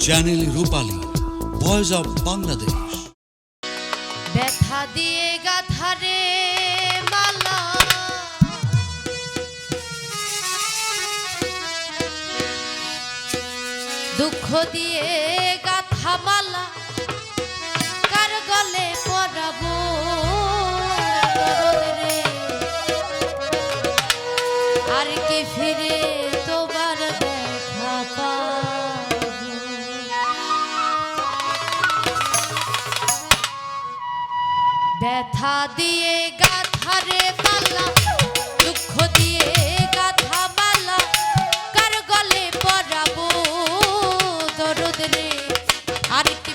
Channel Rupali voice of Bangladesh ব্যথা দিয়ে গাথারে দুঃখ দিয়ে গাথা মালা। কার গলে ব্যথা দিয়ে গাথারে পালা দুঃখ দিয়ে গাথা মালা কার গলে পরাবো দরদ আর কি